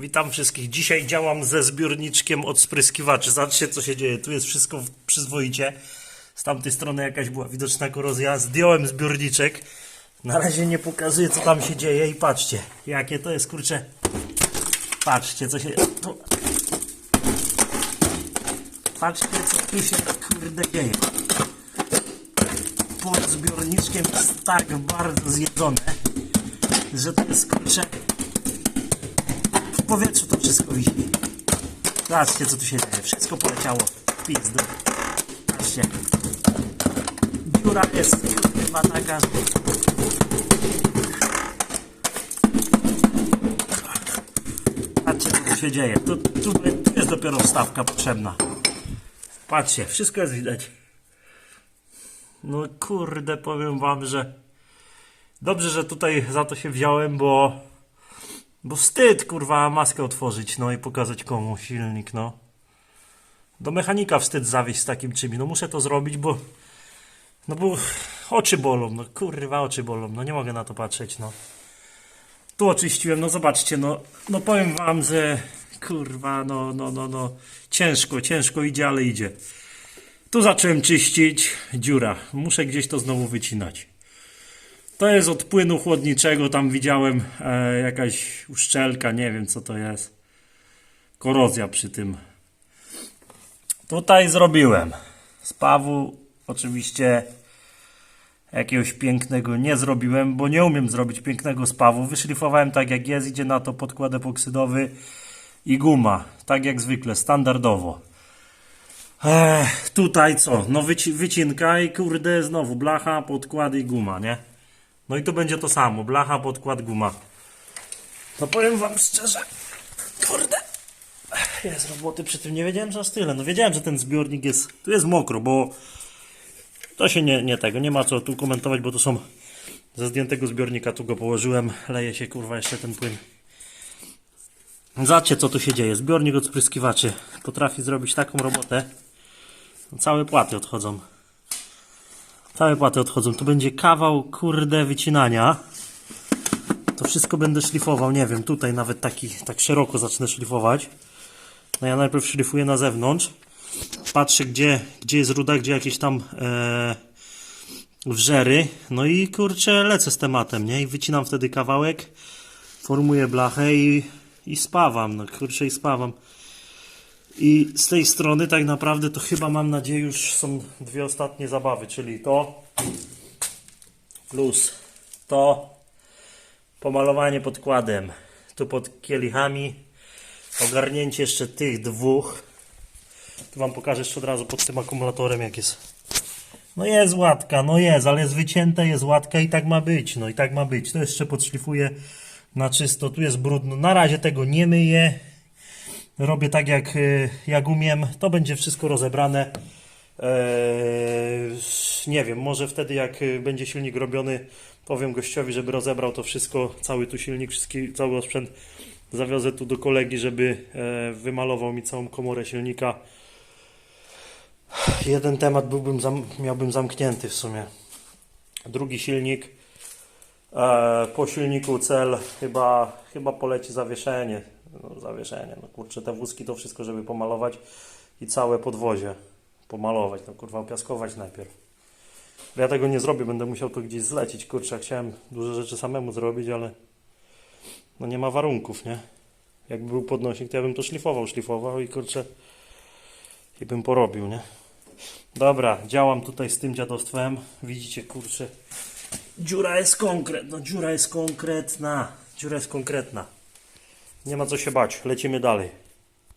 Witam wszystkich. Dzisiaj działam ze zbiorniczkiem od spryskiwaczy. Zobaczcie, co się dzieje. Tu jest wszystko przyzwoicie. Z tamtej strony jakaś była widoczna korozja. Zdjąłem zbiorniczek. Na razie nie pokazuję, co tam się dzieje i patrzcie, jakie to jest, kurcze. Patrzcie, co się... Patrzcie, co tu się, kurde, dzieje. Pod zbiorniczkiem jest tak bardzo zjedzone, że to jest, kurcze... Powietrzu to wszystko wisi. Zobaczcie, co tu się dzieje. Wszystko poleciało w pizdu. Patrzcie. Dziura jest chyba taka. Patrzcie, co tu się dzieje. Tu, tu, tu jest dopiero wstawka potrzebna. Patrzcie, wszystko jest widać. No kurde, powiem wam, że dobrze, że tutaj za to się wziąłem, bo bo wstyd, kurwa, maskę otworzyć, no i pokazać komu silnik, no. Do mechanika wstyd zawieźć z takim czymś. No muszę to zrobić, bo no bo oczy bolą, no kurwa, oczy bolą, no nie mogę na to patrzeć, no. Tu oczyściłem, no zobaczcie, no, no powiem wam, że kurwa, no, no, no, no, ciężko, ciężko idzie, ale idzie. Tu zacząłem czyścić, dziura. Muszę gdzieś to znowu wycinać. To jest od płynu chłodniczego, tam widziałem e, jakaś uszczelka, nie wiem co to jest. Korozja przy tym. Tutaj zrobiłem. Z pawu oczywiście jakiegoś pięknego nie zrobiłem, bo nie umiem zrobić pięknego spawu. Wyszlifowałem tak jak jest, idzie na to podkład epoksydowy i guma. Tak jak zwykle, standardowo. Ech, tutaj co? No wyci wycinka i kurde znowu blacha, podkład i guma, nie? No i to będzie to samo. Blacha, podkład, guma. No powiem wam szczerze. Kurde. Jest roboty przy tym. Nie wiedziałem, że aż tyle. No wiedziałem, że ten zbiornik jest... Tu jest mokro, bo... To się nie, nie tego. Nie ma co tu komentować, bo to są... Ze zdjętego zbiornika tu go położyłem. Leje się kurwa jeszcze ten płyn. Zobaczcie co tu się dzieje. Zbiornik od spryskiwaczy potrafi zrobić taką robotę. Całe płaty odchodzą. Całe płaty odchodzą. Tu będzie kawał, kurde, wycinania. To wszystko będę szlifował. Nie wiem, tutaj nawet taki, tak szeroko zacznę szlifować. No ja najpierw szlifuję na zewnątrz. Patrzę, gdzie, gdzie jest ruda, gdzie jakieś tam e, wrzery. No i kurczę, lecę z tematem, nie? I wycinam wtedy kawałek, formuję blachę i, i spawam. No kurczę, i spawam. I z tej strony tak naprawdę to chyba mam nadzieję już są dwie ostatnie zabawy, czyli to plus to pomalowanie podkładem tu pod kielichami ogarnięcie jeszcze tych dwóch. Tu wam pokażę jeszcze od razu pod tym akumulatorem jak jest. No jest łatka, no jest, ale jest wycięte, jest łatka i tak ma być, no i tak ma być. To jeszcze podszlifuję na czysto, tu jest brudno, na razie tego nie myję robię tak jak, y, jak umiem. To będzie wszystko rozebrane. Eee, nie wiem, może wtedy jak y, będzie silnik robiony, powiem gościowi, żeby rozebrał to wszystko, cały tu silnik, wszystki, cały osprzęt zawiozę tu do kolegi, żeby e, wymalował mi całą komorę silnika. Jeden temat byłbym zam, miałbym zamknięty w sumie. Drugi silnik. E, po silniku cel chyba, chyba poleci zawieszenie. No, zawieszenie. No kurczę, te wózki to wszystko, żeby pomalować i całe podwozie pomalować. No kurwa, opiaskować najpierw. Ja tego nie zrobię, będę musiał to gdzieś zlecić. Kurczę, chciałem duże rzeczy samemu zrobić, ale no nie ma warunków, nie? Jakby był podnośnik, to ja bym to szlifował, szlifował i kurczę i bym porobił, nie? Dobra, działam tutaj z tym dziadostwem. Widzicie, kurczę, dziura jest konkretna, dziura jest konkretna, dziura jest konkretna. Nie ma co się bać, lecimy dalej.